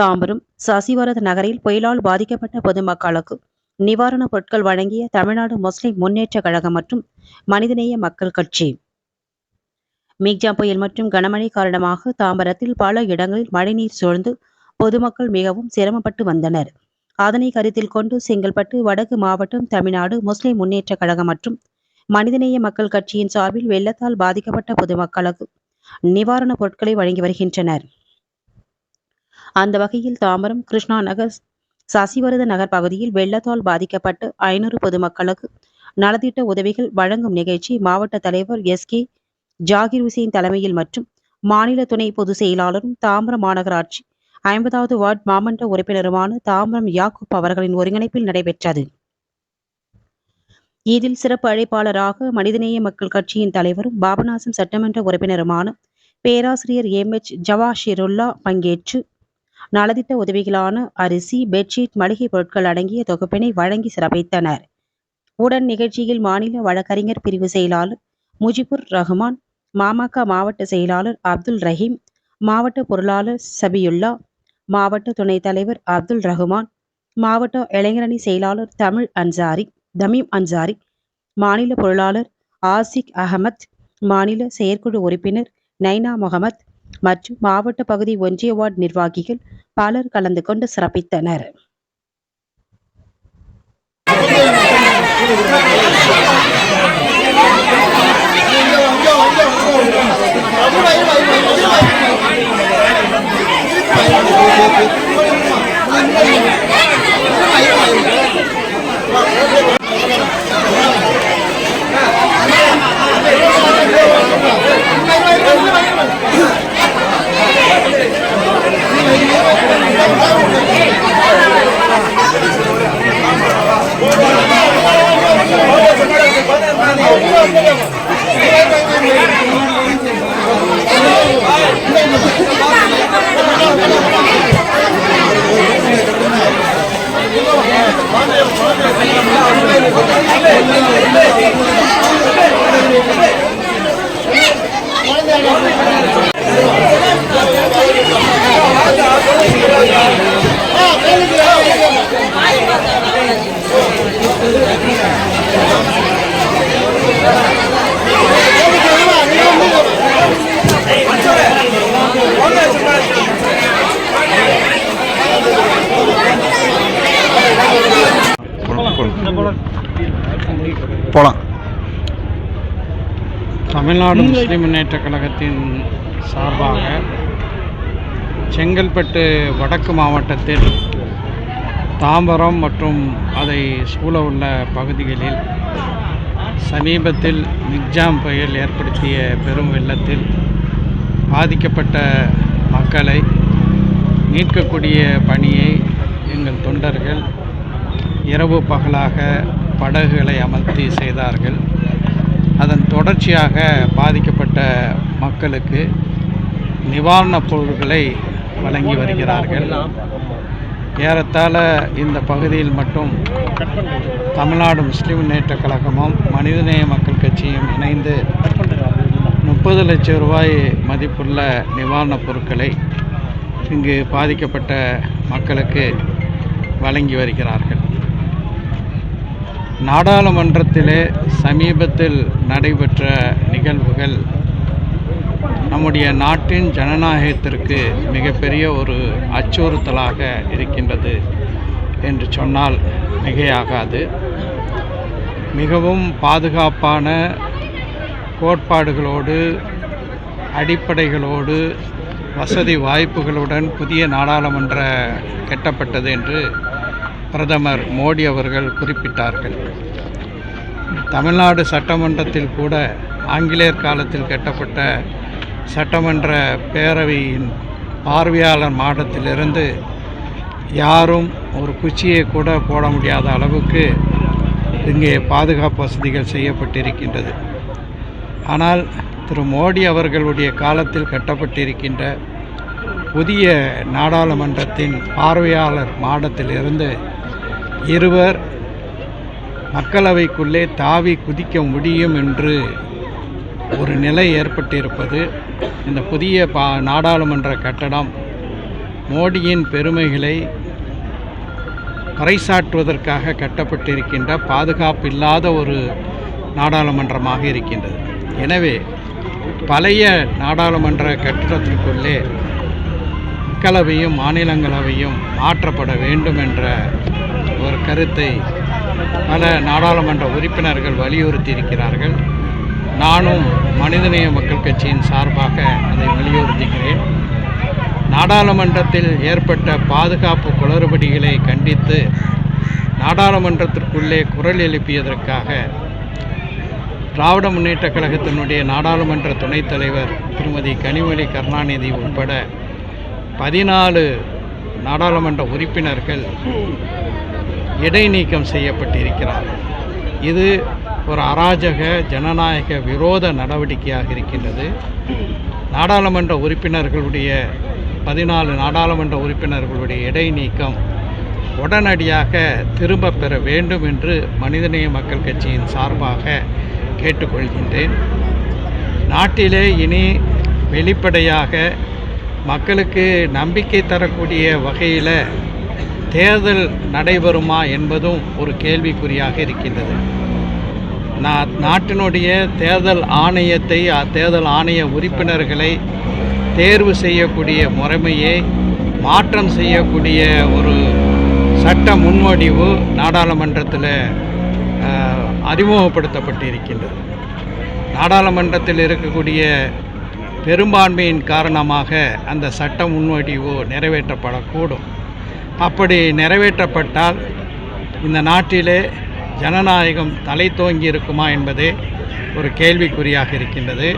தாம்பரம் சசிவரத நகரில் புயலால் பாதிக்கப்பட்ட பொதுமக்களுக்கு நிவாரணப் பொருட்கள் வழங்கிய தமிழ்நாடு முஸ்லிம் முன்னேற்றக் கழகம் மற்றும் மனிதநேய மக்கள் கட்சி. மிக்ஜாம் புயல் மற்றும் கனமழை காரணமாக தாம்பரத்தில் பல இடங்களில் மழைநீர் சூழ்ந்து பொதுமக்கள் மிகவும் சிரமப்பட்டு வந்தனர். அதனை கருத்தில் கொண்டு செங்கல்பட்டு வடக்கு மாவட்டம் தமிழ்நாடு முஸ்லிம் முன்னேற்றக் கழகம் மற்றும் மனிதநேய மக்கள் கட்சியின் சார்பில் வெள்ளத்தால் பாதிக்கப்பட்ட பொதுமக்களுக்கு நிவாரணப் பொருட்களை வழங்கி வருகின்றனர். அந்த வகையில் தாம்பரம் கிருஷ்ணா நகர் சசிவரத நகர் பகுதியில் வெள்ளத்தால் பாதிக்கப்பட்டு ஐநூறு பொதுமக்களுக்கு நலத்திட்ட உதவிகள் வழங்கும் நிகழ்ச்சி மாவட்ட தலைவர் எஸ் கே ஜாகிர் ஹுசேன் தலைமையில் மற்றும் மாநில துணை பொதுச் செயலாளரும் தாம்பரம் மாநகராட்சி ஐம்பதாவது வார்டு மாமன்ற உறுப்பினருமான தாம்பரம் யாக்கூப் அவர்களின் ஒருங்கிணைப்பில் நடைபெற்றது. இதில் சிறப்பு அழைப்பாளராக மனிதநேய மக்கள் கட்சியின் தலைவரும் பாபநாசம் சட்டமன்ற உறுப்பினருமான பேராசிரியர் எம் எச் ஜவாஷிருல்லா பங்கேற்று நலத்திட்ட உதவிகளான அரிசி பெட்ஷீட் மளிகை பொருட்கள் அடங்கிய தொகுப்பினை வழங்கி சிறப்பித்தனர். உடன் நிகழ்ச்சியில் மாநில வழக்கறிஞர் பிரிவு செயலாளர் முஜிபுர் ரஹ்மான் மாமக மாவட்ட செயலாளர் அப்துல் ரஹீம் மாவட்ட பொருளாளர் சபியுல்லா மாவட்ட துணைத் தலைவர் அப்துல் ரஹ்மான் மாவட்ட இளைஞரணி செயலாளர் தமிழ் அன்சாரி தமீம் அன்சாரி மாநில பொருளாளர் ஆசிக் அகமத் மாநில செயற்குழு உறுப்பினர் நைனா முகமத் மற்றும் மாவட்ட பகுதி ஒன்றிய வார்டு நிர்வாகிகள் பலர் கலந்து கொண்டு சிறப்பித்தனர். போகலாம் தமிழ்நாடு முஸ்லிம் முன்னேற்ற கழகத்தின் சார்பாக செங்கல்பட்டு வடக்கு மாவட்டத்தில் தாம்பரம் மற்றும் அதை சூழ உள்ள பகுதிகளில் சமீபத்தில் மிக்ஜாம் புயல் ஏற்படுத்திய பெரும் வெள்ளத்தில் பாதிக்கப்பட்ட மக்களை மீட்கக்கூடிய பணியை எங்கள் தொண்டர்கள் இரவு பகலாக படகுகளை அமர்த்தி செய்தார்கள். அதன் தொடர்ச்சியாக பாதிக்கப்பட்ட மக்களுக்கு நிவாரணப் பொருட்களை வழங்கி வருகிறார்கள். ஏறத்தாழ இந்த பகுதியில் மட்டும் தமிழ்நாடு முஸ்லீம் முன்னேற்ற கழகமும் மனிதநேய மக்கள் கட்சியும் இணைந்து முப்பது லட்சம் ரூபாய் மதிப்புள்ள நிவாரணப் பொருட்களை இங்கு பாதிக்கப்பட்ட மக்களுக்கு வழங்கி வருகிறார்கள். நாடாளுமன்றத்திலே சமீபத்தில் நடைபெற்ற நிகழ்வுகள் நம்முடைய நாட்டின் ஜனநாயகத்திற்கு மிகப்பெரிய ஒரு அச்சுறுத்தலாக இருக்கின்றது என்று சொன்னால் மிகையாகாது. மிகவும் பாதுகாப்பான கோட்பாடுகளோடு அடிப்படைகளோடு வசதி வாய்ப்புகளுடன் புதிய நாடாளுமன்ற கட்டப்பட்டது என்று பிரதமர் மோடி அவர்கள் குறிப்பிட்டார்கள். தமிழ்நாடு சட்டமன்றத்தில் கூட ஆங்கிலேயர் காலத்தில் கட்டப்பட்ட சட்டமன்ற பேரவையின் பார்வையாளர் மாடத்திலிருந்து யாரும் ஒரு குச்சியை கூட போட முடியாத அளவுக்கு இங்கே பாதுகாப்பு வசதிகள் செய்யப்பட்டிருக்கின்றது. ஆனால் திரு மோடி அவர்களுடைய காலத்தில் கட்டப்பட்டிருக்கின்ற புதிய நாடாளுமன்றத்தின் பார்வையாளர் மாடத்திலிருந்து இருவர் மக்களவைக்குள்ளே தாவி குதிக்க முடியும் என்று ஒரு நிலை ஏற்பட்டிருப்பது இந்த புதிய பா நாடாளுமன்ற கட்டடம் மோடியின் பெருமைகளை பறைசாற்றுவதற்காக கட்டப்பட்டிருக்கின்ற பாதுகாப்பு இல்லாத ஒரு நாடாளுமன்றமாக இருக்கின்றது. எனவே பழைய நாடாளுமன்ற கட்டிடத்திற்குள்ளே மக்களவையும் மாநிலங்களவையும் மாற்றப்பட வேண்டும் என்ற ஒரு கருத்தை பல நாடாளுமன்ற உறுப்பினர்கள் வலியுறுத்தி இருக்கிறார்கள் நானும் மனிதநேய மக்கள் கட்சியின் சார்பாக அதை வலியுறுத்துகிறேன். நாடாளுமன்றத்தில் ஏற்பட்ட பாதுகாப்பு குளறுபடிகளை கண்டித்து நாடாளுமன்றத்திற்குள்ளே குரல் எழுப்பியதற்காக திராவிட முன்னேற்றக் கழகத்தினுடைய நாடாளுமன்ற துணைத் தலைவர் திருமதி கனிமொழி கருணாநிதி உட்பட பதினாலு நாடாளுமன்ற உறுப்பினர்கள் இடைநீக்கம் செய்யப்பட்டிருக்கிறார்கள். இது ஒரு அராஜக ஜனநாயக விரோத நடவடிக்கையாக இருக்கின்றது. நாடாளுமன்ற உறுப்பினர்களுடைய பதினாலு நாடாளுமன்ற உறுப்பினர்களுடைய இடைநீக்கம் உடனடியாக திரும்ப பெற வேண்டும் என்று மனிதநேய மக்கள் கட்சியின் சார்பாக கேட்டுக்கொள்கின்றேன். நாட்டிலே இனி வெளிப்படையாக மக்களுக்கு நம்பிக்கை தரக்கூடிய வகையில் தேர்தல் நடைபெறுமா என்பதும் ஒரு கேள்விக்குறியாக இருக்கின்றது. நாட்டினுடைய தேர்தல் ஆணையத்தை தேர்தல் ஆணைய உறுப்பினர்களை தேர்வு செய்யக்கூடிய முறைமையை மாற்றம் செய்யக்கூடிய ஒரு சட்ட முன்வடிவு நாடாளுமன்றத்தில் அறிமுகப்படுத்தப்பட்டிருக்கின்றது. அறிமுகப்படுத்தப்பட்டு இருக்கின்றது நாடாளுமன்றத்தில் இருக்கக்கூடிய பெரும்பான்மையின் காரணமாக அந்த சட்ட முன்வடிவு நிறைவேற்றப்படக்கூடும். அப்படி நிறைவேற்றப்பட்டால் இந்த நாட்டிலே ஜனநாயகம் தலை தோங்கி இருக்குமா என்பதே ஒரு கேள்விக்குறியாக இருக்கின்றது.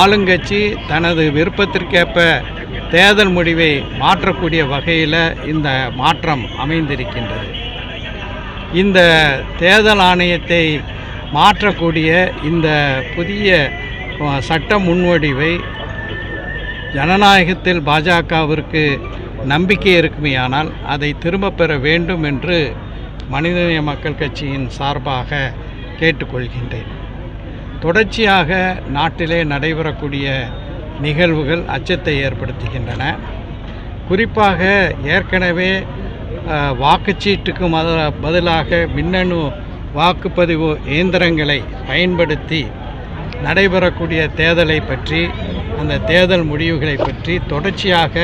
ஆளுங்கட்சி தனது விருப்பத்திற்கேற்ப தேர்தல் முடிவை மாற்றக்கூடிய வகையில் இந்த மாற்றம் அமைந்திருக்கின்றது. இந்த தேர்தல் ஆணையத்தை மாற்றக்கூடிய இந்த புதிய சட்ட முன்வடிவை ஜனநாயகத்தில் பாஜகவிற்கு நம்பிக்கை இருக்குமேயானால் அதை திரும்ப பெற வேண்டும் என்று மனிதநேய மக்கள் கட்சியின் சார்பாக கேட்டுக்கொள்கின்றேன். தொடர்ச்சியாக நாட்டிலே நடைபெறக்கூடிய நிகழ்வுகள் அச்சத்தை ஏற்படுத்துகின்றன. குறிப்பாக ஏற்கனவே வாக்குச்சீட்டுக்கு மத பதிலாக மின்னணு வாக்குப்பதிவு இயந்திரங்களை பயன்படுத்தி நடைபெறக்கூடிய தேர்தலை பற்றி அந்த தேர்தல் முடிவுகளை பற்றி தொடர்ச்சியாக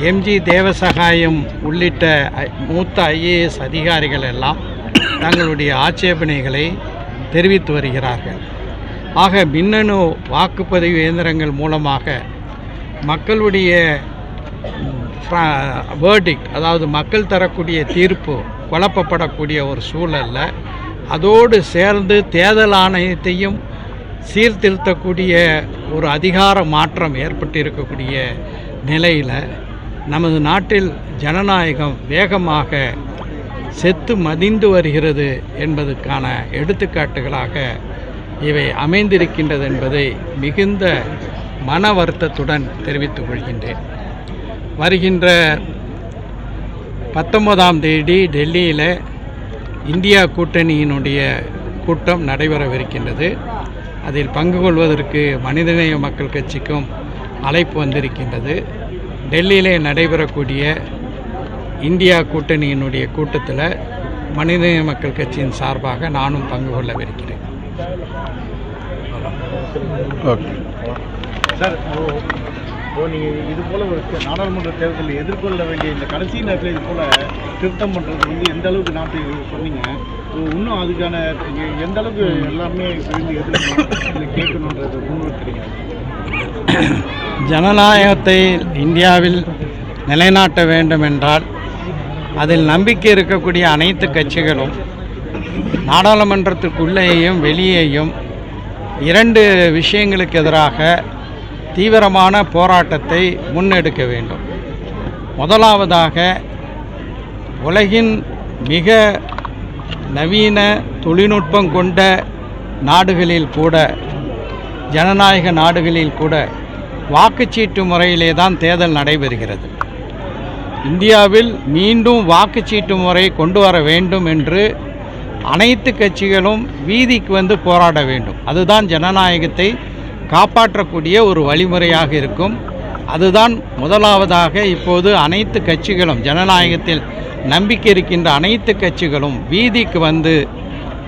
எம்ஜி தேவசகாயம் உள்ளிட்ட ஐ- மூத்த ஐஏஎஸ் அதிகாரிகள் எல்லாம் தங்களுடைய ஆட்சேபனைகளை தெரிவித்து வருகிறார்கள். ஆக மின்னணு வாக்குப்பதிவு இயந்திரங்கள் மூலமாக மக்களுடைய வேர்டிக் அதாவது மக்கள் தரக்கூடிய தீர்ப்பு குழப்பப்படக்கூடிய ஒரு சூழல்ல அதோடு சேர்ந்து தேர்தல் ஆணையத்தையும் சீர்திருத்தக்கூடிய ஒரு அதிகார மாற்றம் ஏற்பட்டிருக்கக்கூடிய நிலையில் நமது நாட்டில் ஜனநாயகம் வேகமாக செத்து மதிந்து வருகிறது என்பதற்கான எடுத்துக்காட்டுகளாக இவை அமைந்திருக்கின்றது என்பதை மிகுந்த மன வருத்தத்துடன் தெரிவித்துக் கொள்கின்றேன். வருகின்ற பத்தொன்பதாம் தேதி டெல்லியில் இந்தியா கூட்டணியினுடைய கூட்டம் நடைபெறவிருக்கின்றது. அதில் பங்கு கொள்வதற்கு மனிதநேய மக்கள் கட்சிக்கும் அழைப்பு வந்திருக்கின்றது. டெல்லியிலே நடைபெறக்கூடிய இந்தியா கூட்டணியினுடைய கூட்டத்தில் மனிதநேய மக்கள் கட்சியின் சார்பாக நானும் பங்கு கொள்ளவிருக்கிறேன். ஓகே. சார் நீங்கள் இது போல ஒரு நாடாளுமன்ற தேர்தலில் எதிர்கொள்ள வேண்டிய இந்த கடைசி நேரத்தில் இது போல திருத்தம் பண்ணுறது வந்து எந்த அளவுக்கு நாட்டுக்கு சொன்னீங்க? இன்னும் அதுக்கான எந்த அளவுக்கு எல்லாமே விரும்பி எதிர்க்கணும் இல்லை கேட்கணுன்றதை முன்வைக்கிறீங்க ஜனநாயகத்தை இந்தியாவில் நிலைநாட்ட வேண்டும் என்றால் அதில் நம்பிக்கை இருக்கக்கூடிய அனைத்து கட்சிகளும் நாடாளுமன்றத்திற்குள்ளேயும் வெளியேயும் இரண்டு விஷயங்களுக்கு எதிராக தீவிரமான போராட்டத்தை முன்னெடுக்க வேண்டும். முதலாவதாக உலகின் மிக நவீன தொழில்நுட்பம் கொண்ட நாடுகளில் கூட ஜனநாயக நாடுகளில் கூட வாக்குச்சீட்டு முறையிலே தான் தேர்தல் நடைபெறுகிறது. இந்தியாவில் மீண்டும் வாக்குச்சீட்டு முறை கொண்டு வர வேண்டும் என்று அனைத்து கட்சிகளும் வீதிக்கு வந்து போராட வேண்டும். அதுதான் ஜனநாயகத்தை காப்பாற்றக்கூடிய ஒரு வழிமுறையாக இருக்கும். அதுதான் முதலாவதாக இப்போது அனைத்து கட்சிகளும் ஜனநாயகத்தில் நம்பிக்கை இருக்கின்ற அனைத்து கட்சிகளும் வீதிக்கு வந்து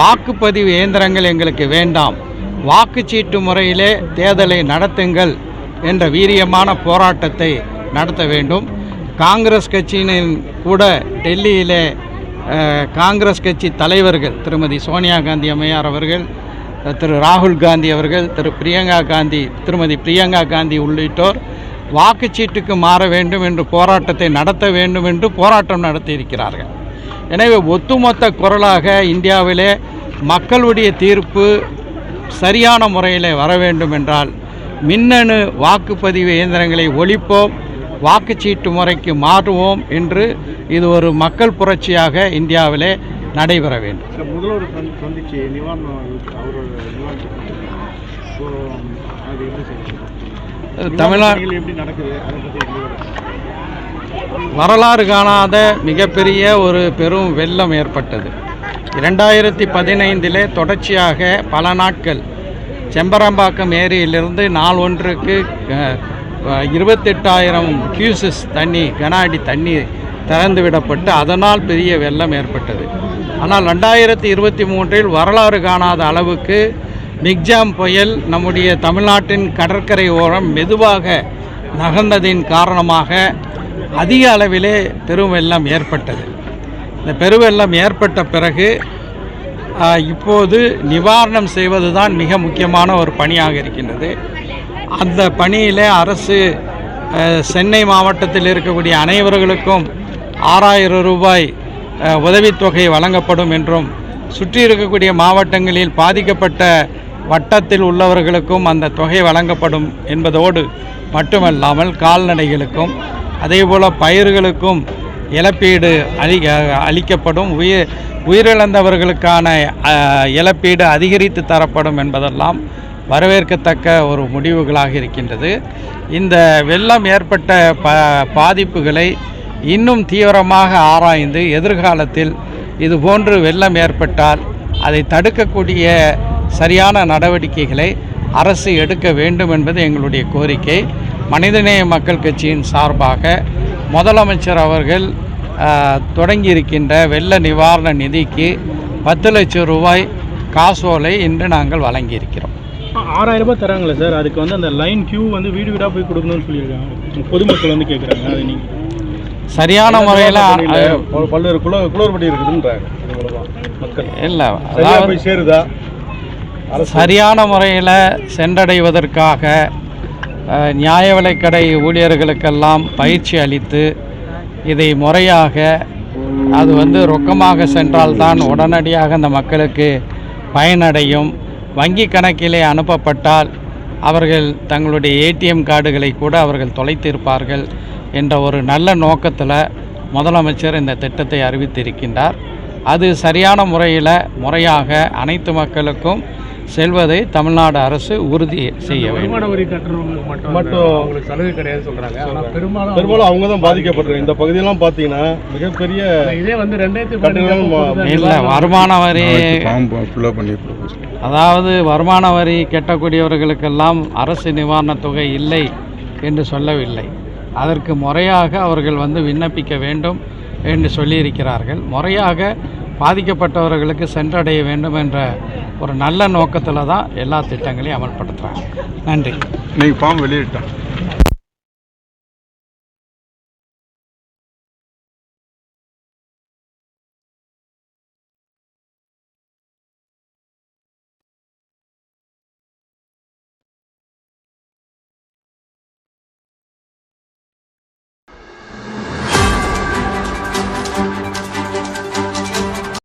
வாக்குப்பதிவு இயந்திரங்கள் எங்களுக்கு வேண்டாம். வாக்குச்சீட்டு முறையிலே தேர்தலை நடத்துங்கள் என்ற வீரியமான போராட்டத்தை நடத்த வேண்டும். காங்கிரஸ் கட்சியினர் கூட டெல்லியிலே காங்கிரஸ் கட்சி தலைவர்கள் திருமதி சோனியா காந்தி அம்மையார் அவர்கள் திரு ராகுல் காந்தி அவர்கள் திரு பிரியங்கா காந்தி திருமதி பிரியங்கா காந்தி உள்ளிட்டோர் வாக்குச்சீட்டுக்கு மாற வேண்டும் என்று போராட்டத்தை நடத்த வேண்டும் என்று போராட்டம் நடத்தியிருக்கிறார்கள். எனவே ஒட்டுமொத்த குரலாக இந்தியாவிலே மக்களுடைய தீர்ப்பு சரியான முறையில் வர வேண்டும் என்றால் மின்னணு வாக்குப்பதிவு இயந்திரங்களை ஒழிப்போம் வாக்குச்சீட்டு முறைக்கு மாற்றுவோம் என்று இது ஒரு மக்கள் புரட்சியாக இந்தியாவிலே நடைபெற வேண்டும். முதல்வர் சந்திச்சு நிவாரணம் தமிழ்நாடு எப்படி நடக்குது. வரலாறு காணாத மிகப்பெரிய ஒரு பெரும் வெள்ளம் ஏற்பட்டது. இரண்டாயிரத்தி பதினைந்திலே தொடர்ச்சியாக பல நாட்கள் செம்பரம்பாக்கம் ஏரியிலிருந்து நாள் ஒன்றுக்கு இருபத்தெட்டாயிரம் கியூசஸ் தண்ணி கன அடி தண்ணி திறந்து விடப்பட்டு அதனால் பெரிய வெள்ளம் ஏற்பட்டது. ஆனால் ரெண்டாயிரத்தி இருபத்தி மூன்றில் வரலாறு காணாத அளவுக்கு மிக்ஜாம் புயல் நம்முடைய தமிழ்நாட்டின் கடற்கரை ஓரம் மெதுவாக நகர்ந்ததின் காரணமாக அதிக அளவிலே பெருவெள்ளம் ஏற்பட்டது. இந்த பெருவெள்ளம் ஏற்பட்ட பிறகு இப்போது நிவாரணம் செய்வது தான் மிக முக்கியமான ஒரு பணியாக இருக்கின்றது. அந்த பணியிலே அரசு சென்னை மாவட்டத்தில் இருக்கக்கூடிய அனைவர்களுக்கும் ஆறாயிரம் ரூபாய் உதவித்தொகை வழங்கப்படும் என்றும் சுற்றி இருக்கக்கூடிய மாவட்டங்களில் பாதிக்கப்பட்ட வட்டத்தில் உள்ளவர்களுக்கும் அந்த தொகை வழங்கப்படும் என்பதோடு மட்டுமல்லாமல் கால்நடைகளுக்கும் அதேபோல் பயிர்களுக்கும் இழப்பீடு அளி அளிக்கப்படும். உயிர் உயிரிழந்தவர்களுக்கான இழப்பீடு அதிகரித்து தரப்படும் என்பதெல்லாம் வரவேற்கத்தக்க ஒரு முடிவுகளாக இருக்கின்றது. இந்த வெள்ளம் ஏற்பட்ட ப பாதிப்புகளை இன்னும் தீவிரமாக ஆராய்ந்து எதிர்காலத்தில் இதுபோன்று வெள்ளம் ஏற்பட்டால் அதை தடுக்கக்கூடிய சரியான நடவடிக்கைகளை அரசு எடுக்க வேண்டும் என்பது எங்களுடைய கோரிக்கை. மனிதநேய மக்கள் கட்சியின் சார்பாக முதலமைச்சர் அவர்கள் தொடங்கியிருக்கின்ற வெள்ள நிவாரண நிதிக்கு பத்து லட்சம் ரூபாய் காசோலை இன்று நாங்கள் வழங்கியிருக்கிறோம். ஆறாயிரம் ரூபாய் தராங்களே சார். அதுக்கு வந்து அந்த லைன் கியூ வந்து வீடு வீடாக போய் கொடுக்கணும்னு சொல்லியிருக்காங்க. பொதுமக்கள் வந்து கேட்குறாங்க அது நீங்கள் சரியான முறையில் பல்- பல்வேறு குள குளறுபடி இருக்குதுன்றாங்க. மக்கள். இல்லை அதாவது போய் சேருதா? சரியான முறையில் சென்றடைவதற்காக நியாய விலைக்கடை ஊழியர்களுக்கெல்லாம் பயிற்சி அளித்து இதை முறையாக அது வந்து ரொக்கமாக சென்றால்தான் உடனடியாக அந்த மக்களுக்கு பயனடையும். வங்கி கணக்கிலே அனுப்பப்பட்டால் அவர்கள் தங்களுடைய ஏடிஎம் கார்டுகளை கூட அவர்கள் தொலைத்திருப்பார்கள் என்ற ஒரு நல்ல நோக்கத்தில் முதலமைச்சர் இந்த திட்டத்தை அறிவித்திருக்கின்றார். அது சரியான முறையில் முறையாக அனைத்து மக்களுக்கும் செல்வதை தமிழ்நாடு அரசு உறுதி செய்ய வேண்டும். வருமான வரி கட்டுறவங்களுக்கு மட்டும் அவங்களுக்கு சலுகை கிடையாது சொல்கிறாங்க ஆனால் பெரும்பாலும் பெரும்பாலும் அவங்க தான் பாதிக்கப்பட்டிருக்கு இந்த பகுதியெல்லாம் பார்த்தீங்கன்னா மிகப்பெரிய இதே வந்து ரெண்டாயிரத்தி இல்லை வருமான வரி ஃபார்ம் ஃபுல்லாக பண்ணி அதாவது வருமான வரி கட்டக்கூடியவர்களுக்கெல்லாம் அரசு நிவாரணத் தொகை இல்லை என்று சொல்லவில்லை. அதற்கு முறையாக அவர்கள் வந்து விண்ணப்பிக்க வேண்டும் என்று சொல்லியிருக்கிறார்கள். முறையாக பாதிக்கப்பட்டவர்களுக்கு சென்றடைய வேண்டும் என்ற ஒரு நல்ல நோக்கத்தில் தான் எல்லா திட்டங்களையும் அமல்படுத்துகிறாங்க நன்றி. நீங்கள் ஃபார்ம் வெளியிட்டோம்